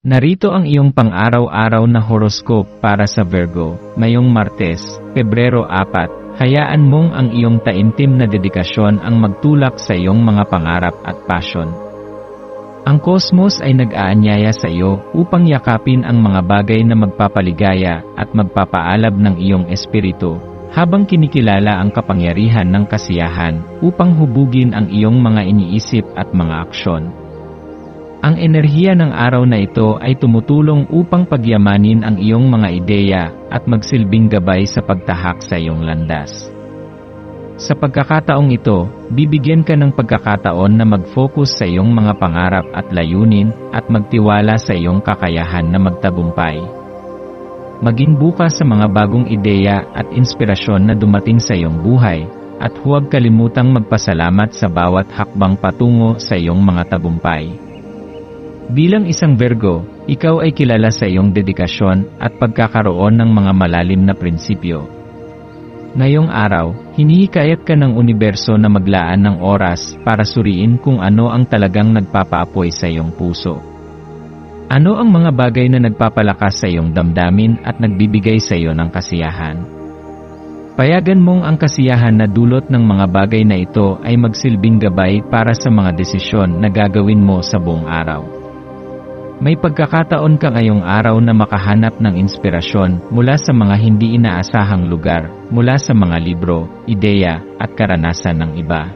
Narito ang iyong pang-araw-araw na horoscope para sa Virgo, ngayong Martes, Pebrero 4. Hayaan mong ang iyong taimtim na dedikasyon ang magtulak sa iyong mga pangarap at passion. Ang kosmos ay nag-aanyaya sa iyo upang yakapin ang mga bagay na magpapaligaya at magpapaalab ng iyong espiritu, habang kinikilala ang kapangyarihan ng kasiyahan upang hubugin ang iyong mga iniisip at mga aksyon. Ang enerhiya ng araw na ito ay tumutulong upang pagyamanin ang iyong mga ideya at magsilbing gabay sa pagtahak sa iyong landas. Sa pagkakataong ito, bibigyan ka ng pagkakataon na mag-focus sa iyong mga pangarap at layunin at magtiwala sa iyong kakayahan na magtagumpay. Maging bukas sa mga bagong ideya at inspirasyon na dumating sa iyong buhay, at huwag kalimutang magpasalamat sa bawat hakbang patungo sa iyong mga tagumpay. Bilang isang Virgo, ikaw ay kilala sa iyong dedikasyon at pagkakaroon ng mga malalim na prinsipyo. Ngayong araw, hinihikayat ka ng universo na maglaan ng oras para suriin kung ano ang talagang nagpapaapoy sa iyong puso. Ano ang mga bagay na nagpapalakas sa iyong damdamin at nagbibigay sa iyo ng kasiyahan? Payagan mong ang kasiyahan na dulot ng mga bagay na ito ay magsilbing gabay para sa mga desisyon na gagawin mo sa buong araw. May pagkakataon ka ngayong araw na makahanap ng inspirasyon mula sa mga hindi inaasahang lugar, mula sa mga libro, ideya, at karanasan ng iba.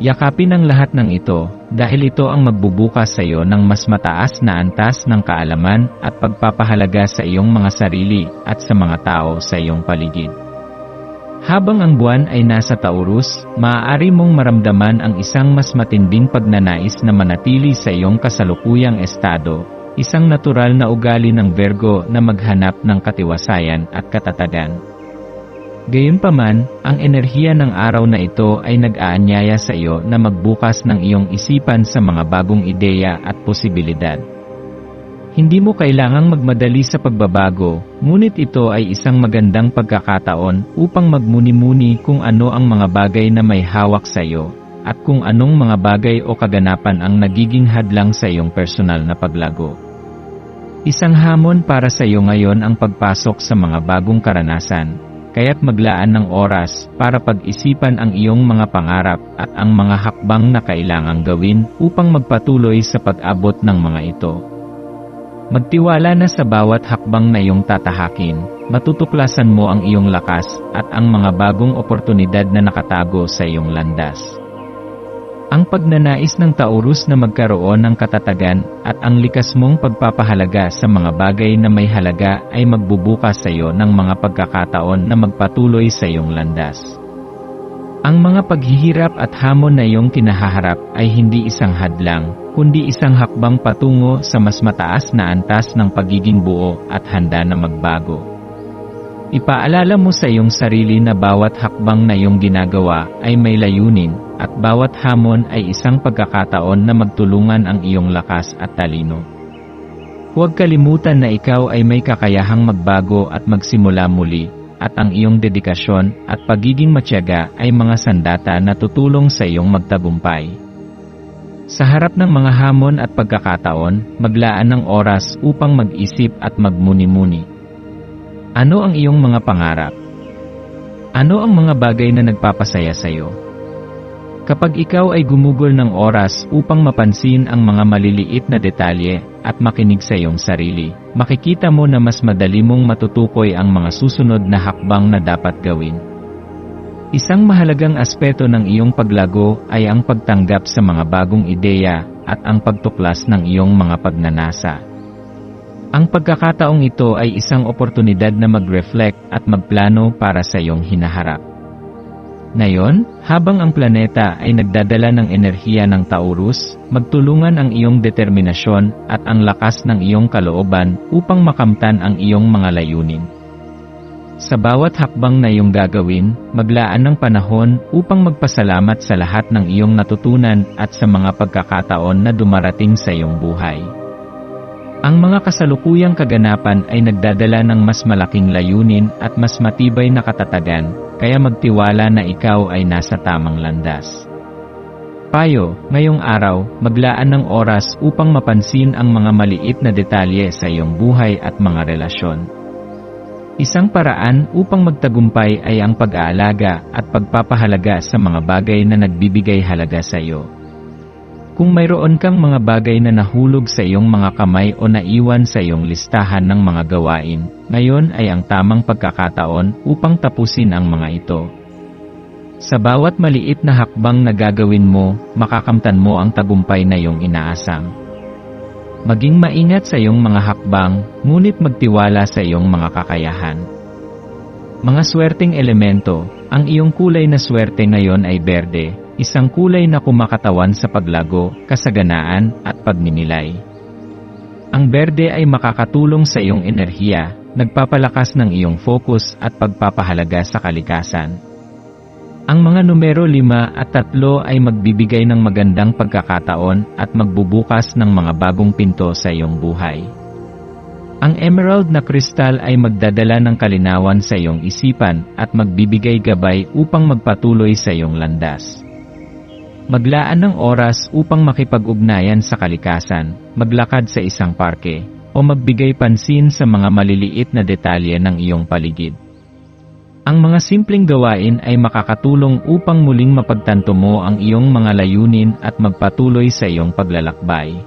Yakapin ang lahat ng ito, dahil ito ang magbubukas sa iyo ng mas mataas na antas ng kaalaman at pagpapahalaga sa iyong mga sarili at sa mga tao sa iyong paligid. Habang ang buwan ay nasa Taurus, maaari mong maramdaman ang isang mas matinding pagnanais na manatili sa iyong kasalukuyang estado, isang natural na ugali ng Virgo na maghanap ng katiwasayan at katatagan. Gayunpaman, ang enerhiya ng araw na ito ay nag-aanyaya sa iyo na magbukas ng iyong isipan sa mga bagong ideya at posibilidad. Hindi mo kailangang magmadali sa pagbabago, ngunit ito ay isang magandang pagkakataon upang magmuni-muni kung ano ang mga bagay na may hawak sa iyo, at kung anong mga bagay o kaganapan ang nagiging hadlang sa iyong personal na paglago. Isang hamon para sa iyo ngayon ang pagpasok sa mga bagong karanasan, kaya't maglaan ng oras para pag-isipan ang iyong mga pangarap at ang mga hakbang na kailangang gawin upang magpatuloy sa pag-abot ng mga ito. Magtiwala na sa bawat hakbang na iyong tatahakin, matutuklasan mo ang iyong lakas at ang mga bagong oportunidad na nakatago sa iyong landas. Ang pagnanais ng Taurus na magkaroon ng katatagan at ang likas mong pagpapahalaga sa mga bagay na may halaga ay magbubukas sa iyo ng mga pagkakataon na magpatuloy sa iyong landas. Ang mga paghihirap at hamon na iyong kinahaharap ay hindi isang hadlang, kundi isang hakbang patungo sa mas mataas na antas ng pagiging buo at handa na magbago. Ipaalala mo sa iyong sarili na bawat hakbang na iyong ginagawa ay may layunin, at bawat hamon ay isang pagkakataon na magtulungan ang iyong lakas at talino. Huwag kalimutan na ikaw ay may kakayahang magbago at magsimula muli, at ang iyong dedikasyon at pagiging matyaga ay mga sandata na tutulong sa iyong magtagumpay. Sa harap ng mga hamon at pagkakataon, maglaan ng oras upang mag-isip at magmuni-muni. Ano ang iyong mga pangarap? Ano ang mga bagay na nagpapasaya sa iyo? Kapag ikaw ay gumugol ng oras upang mapansin ang mga maliliit na detalye at makinig sa iyong sarili, makikita mo na mas madali mong matutukoy ang mga susunod na hakbang na dapat gawin. Isang mahalagang aspeto ng iyong paglago ay ang pagtanggap sa mga bagong ideya at ang pagtuklas ng iyong mga pagnanasa. Ang pagkakataong ito ay isang oportunidad na mag-reflect at magplano para sa iyong hinaharap. Ngayon, habang ang planeta ay nagdadala ng enerhiya ng Taurus, magtulungan ang iyong determinasyon at ang lakas ng iyong kalooban upang makamtan ang iyong mga layunin. Sa bawat hakbang na iyong gagawin, maglaan ng panahon upang magpasalamat sa lahat ng iyong natutunan at sa mga pagkakataon na dumarating sa iyong buhay. Ang mga kasalukuyang kaganapan ay nagdadala ng mas malaking layunin at mas matibay na katatagan, kaya magtiwala na ikaw ay nasa tamang landas. Payo, ngayong araw, maglaan ng oras upang mapansin ang mga maliit na detalye sa iyong buhay at mga relasyon. Isang paraan upang magtagumpay ay ang pag-aalaga at pagpapahalaga sa mga bagay na nagbibigay halaga sa iyo. Kung mayroon kang mga bagay na nahulog sa iyong mga kamay o naiwan sa iyong listahan ng mga gawain, ngayon ay ang tamang pagkakataon upang tapusin ang mga ito. Sa bawat maliit na hakbang na gagawin mo, makakamtan mo ang tagumpay na iyong inaasam. Maging maingat sa iyong mga hakbang, ngunit magtiwala sa iyong mga kakayahan. Mga swerteng elemento, ang iyong kulay na swerte ngayon ay berde, isang kulay na kumakatawan sa paglago, kasaganaan, at pagninilay. Ang berde ay makakatulong sa iyong enerhiya, nagpapalakas ng iyong focus at pagpapahalaga sa kalikasan. Ang mga numero 5 at 3 ay magbibigay ng magandang pagkakataon at magbubukas ng mga bagong pinto sa iyong buhay. Ang emerald na kristal ay magdadala ng kalinawan sa iyong isipan at magbibigay gabay upang magpatuloy sa iyong landas. Maglaan ng oras upang makipag-ugnayan sa kalikasan, maglakad sa isang parke, o magbigay pansin sa mga maliliit na detalye ng iyong paligid. Ang mga simpleng gawain ay makakatulong upang muling mapagtanto mo ang iyong mga layunin at magpatuloy sa iyong paglalakbay.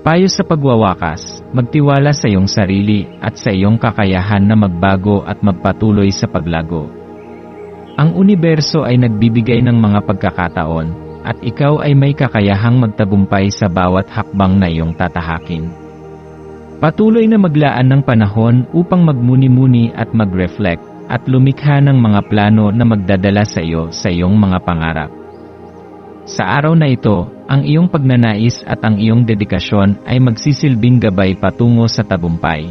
Payo sa pagwawakas, magtiwala sa iyong sarili at sa iyong kakayahan na magbago at magpatuloy sa paglago. Ang universo ay nagbibigay ng mga pagkakataon, at ikaw ay may kakayahang magtagumpay sa bawat hakbang na iyong tatahakin. Patuloy na maglaan ng panahon upang magmuni-muni at mag-reflect, at lumikha ng mga plano na magdadala sa iyo sa iyong mga pangarap. Sa araw na ito, ang iyong pagnanais at ang iyong dedikasyon ay magsisilbing gabay patungo sa tagumpay.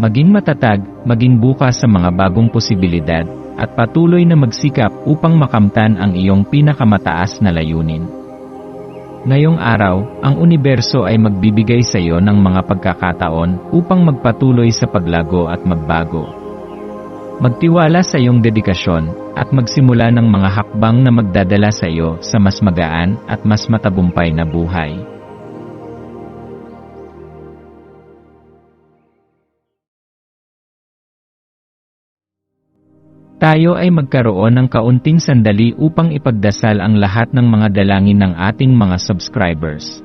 Maging matatag, maging bukas sa mga bagong posibilidad, at patuloy na magsikap upang makamtan ang iyong pinakamataas na layunin. Ngayong araw, ang universo ay magbibigay sa iyo ng mga pagkakataon upang magpatuloy sa paglago at magbago. Magtiwala sa iyong dedikasyon at magsimula ng mga hakbang na magdadala sa iyo sa mas magaan at mas matagumpay na buhay. Tayo ay magkaroon ng kaunting sandali upang ipagdasal ang lahat ng mga dalangin ng ating mga subscribers,